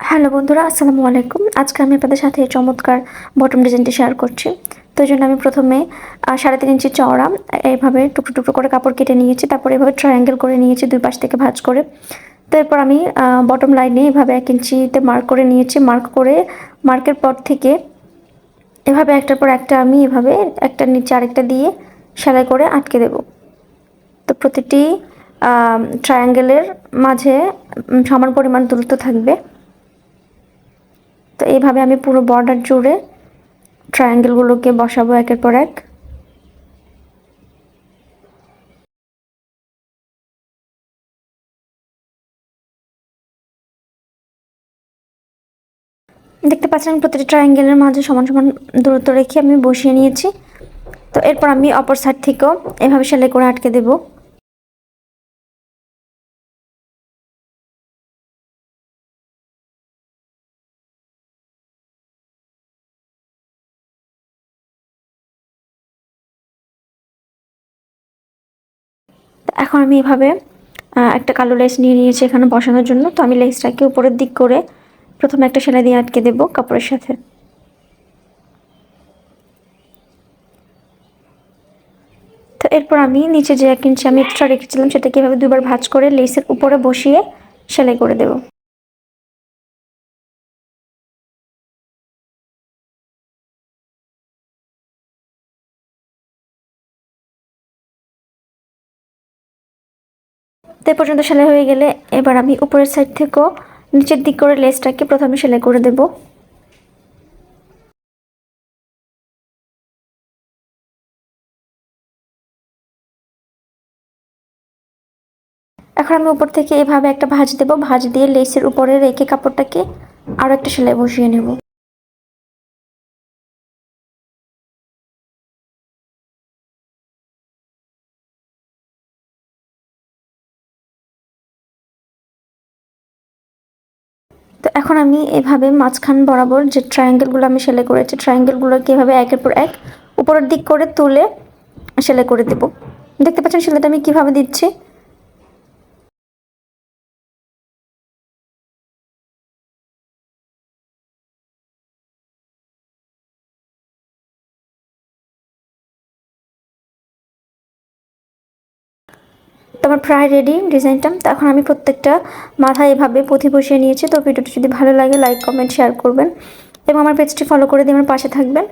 Hello বন্ধুরা, আসসালামু আলাইকুম। আজকে আমি আপনাদের সাথে চমৎকার বটম ডিজাইনটি শেয়ার করছি। তো জন্য আমি প্রথমে সাড়ে তিন ইঞ্চি চওড়া, এইভাবে টুকরো টুকরো করে কাপড় কেটে নিয়েছি, তারপর এভাবে ট্রায়াঙ্গেল করে নিয়েছি দুই পাশ থেকে ভাঁজ করে। তো এরপর আমি বটম লাইনে এভাবে এক ইঞ্চিতে মার্ক করে নিয়েছি। মার্ক করে মার্কের পর থেকে এভাবে একটার পর একটা আমি এভাবে একটা নিচে আরেকটা দিয়ে সেলাই করে আটকে দেব। তো প্রতিটি ট্রায়াঙ্গেলের মাঝে সমান পরিমাণ দূরত্ব থাকবে। তো এইভাবে আমি পুরো বর্ডার জুড়ে ট্রায়াঙ্গেলগুলোকে বসাবো একের পর এক। দেখতে পাচ্ছেন প্রতিটি ট্রায়াঙ্গেলের মাঝে সমান সমান দূরত্ব রেখে আমি বসিয়ে নিয়েছি। তো এরপর আমি অপর সাইড থেকেও এভাবে সেলাই করে আটকে দেবো। এখন আমি এভাবে একটা কালো লেস নিয়ে নিয়েছি এখানে বসানোর জন্য। তো আমি লেসটাকে উপরের দিক করে প্রথমে একটা সেলাই দিয়ে আটকে দেবো কাপড়ের সাথে। তো এরপর আমি নিচে যে এক ইঞ্চি আমি এক্সট্রা রেখেছিলাম সেটাকে এভাবে দুবার ভাঁজ করে লেসের উপরে বসিয়ে সেলাই করে দেবো। তো পর্যন্ত সেলাই হয়ে গেলে এবার আমি উপরের সাইড থেকেও নিচের দিক করে লেসটাকে প্রথমে সেলাই করে দেব। এখন আমি উপর থেকে এভাবে একটা ভাঁজ দেব। ভাঁজ দিয়ে লেসের উপরে রেখে কাপড়টাকে আরও একটা সেলাই বসিয়ে নেব। তো এখন আমি এভাবে মাঝখান বরাবর যে ট্রায়াঙ্গেলগুলো আমি সেলাই করেছি ট্রায়াঙ্গেলগুলোকে এভাবে একের পর এক, উপরের দিক করে তুলে সেলাই করে দেব। দেখতে পাচ্ছেন সেলাইটা আমি কীভাবে দিচ্ছি? আমার প্রায় রেডি ডিজাইনটা। এখন আমি প্রত্যেকটা মাথায় এভাবে পুঁথি বসিয়ে নিয়েছি। তো ভিডিওটি যদি ভালো লাগে লাইক কমেন্ট শেয়ার করবেন। এবং আমার পেজটি ফলো করে দিয়ে আমার পাশে থাকবেন।